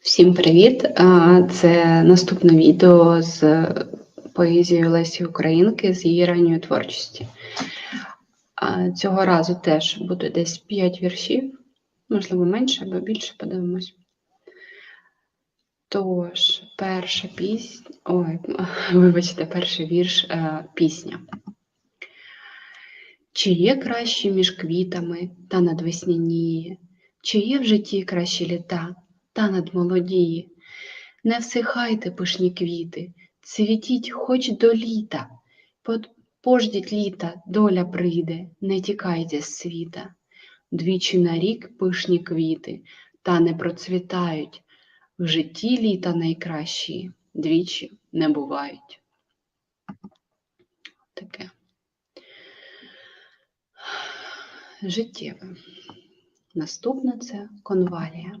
Всім привіт! Це наступне відео з поезією Лесі Українки з її ранньої творчості. Цього разу теж буде десь 5 віршів, можливо, менше або більше, подивимось. Тож, перша пісня. Ой, вибачте, перший вірш е, пісня. Чи є кращі між квітами та надвесняніє? Чи є в житті кращі літа та надмолодіє? Не всихайте пишні квіти, цвітіть хоч до літа, пождіть літа, доля прийде, не тікайте з світа. Двічі на рік пишні квіти, та не процвітають. В житті літа найкращі, двічі не бувають. Таке. Життєве. Наступне це конвалія.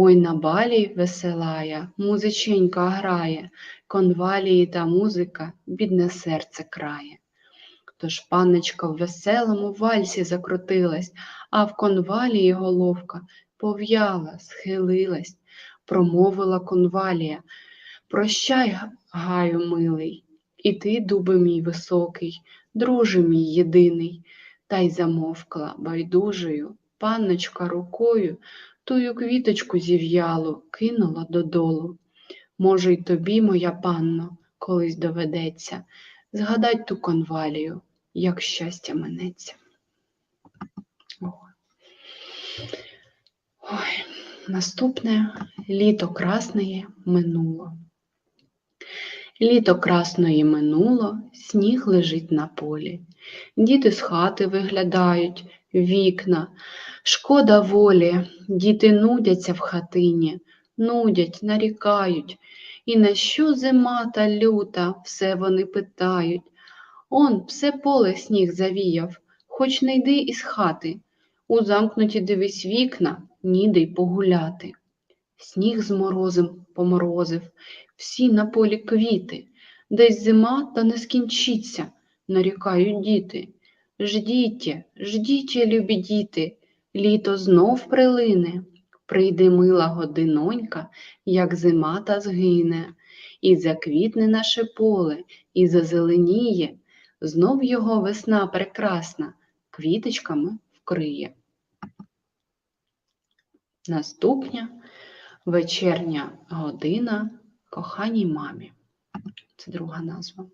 Ой, на балі веселая, музиченька грає, конвалії та музика бідне серце крає. Тож панночка в веселому вальсі закрутилась, а в конвалії головка пов'яла, схилилась, промовила конвалія. Прощай, гаю милий, і ти, дубе мій високий, друже мій єдиний, та й замовкла байдужою, панночка рукою тую квіточку зів'ялу кинула додолу. Може, й тобі, моя панно, колись доведеться згадать ту конвалію, як щастя минеться. Ой. Наступне літо красне минуло. Літо красної минуло, сніг лежить на полі. Діти з хати виглядають, вікна. Шкода волі, діти нудяться в хатині, нудять, нарікають. І на що зима та люта, все вони питають. Он все поле сніг завіяв, хоч не йди із хати. У замкнуті дивись вікна, ніде й погуляти. Сніг з морозом поморозив, всі на полі квіти, десь зима та не скінчиться, нарікають діти. Ждіть, ждіть, любі діти, літо знов прилине, прийде мила годинонька, як зима та згине, і заквітне наше поле, і зазеленіє, знов його весна прекрасна, квіточками вкриє. Наступня вечірня година коханій мамі. Це друга назва.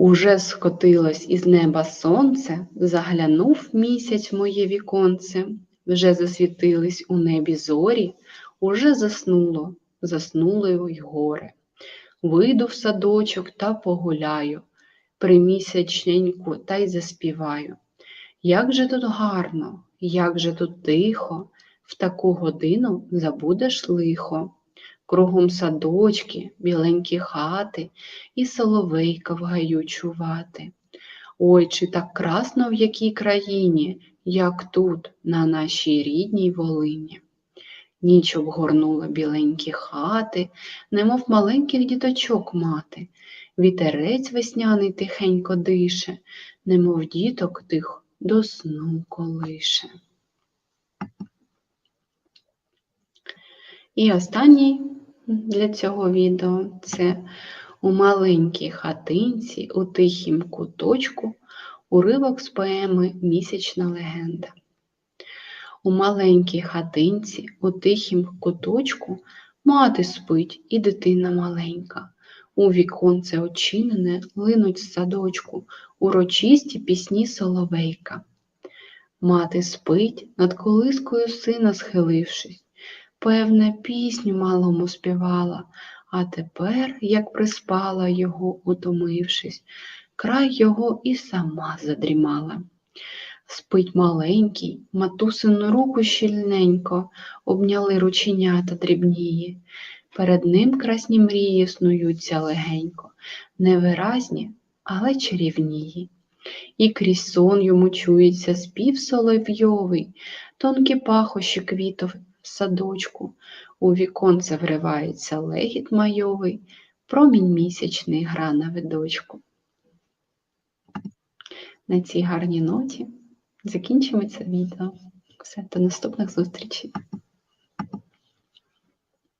Уже скотилось із неба сонце, заглянув місяць моє віконце, вже засвітились у небі зорі, уже заснуло, заснуло й горе. Вийду в садочок та погуляю, примісячненьку та й заспіваю. Як же тут гарно, як же тут тихо, в таку годину забудеш лихо. Кругом садочки, біленькі хати і соловейка в гаю чувати. Ой, чи так красно в якій країні, як тут, на нашій рідній Волині. Ніч обгорнула біленькі хати, немов маленьких діточок мати. Вітерець весняний тихенько дише, немов діток тих до сну колише. І останній для цього відео це у маленькій хатинці у тихім куточку уривок з поеми Місячна легенда. У маленькій хатинці у тихім куточку мати спить і дитина маленька. У віконце очинене линуть з садочку урочисті пісні соловейка. Мати спить, над колискою сина схилившись, певне, пісню малому співала, а тепер, як приспала його, утомившись, край його і сама задрімала. Спить маленький, матусину руку щільненько, обняли рученята дрібніє. Перед ним красні мрії снуються легенько, невиразні, але чарівнії. І крізь сон йому чується спів соловйовий, тонкі пахощі квітов садочку, у віконце вривається легіт майовий, промінь місячний гра на видочку. На цій гарній ноті закінчимо це відео. Все, до наступних зустрічей.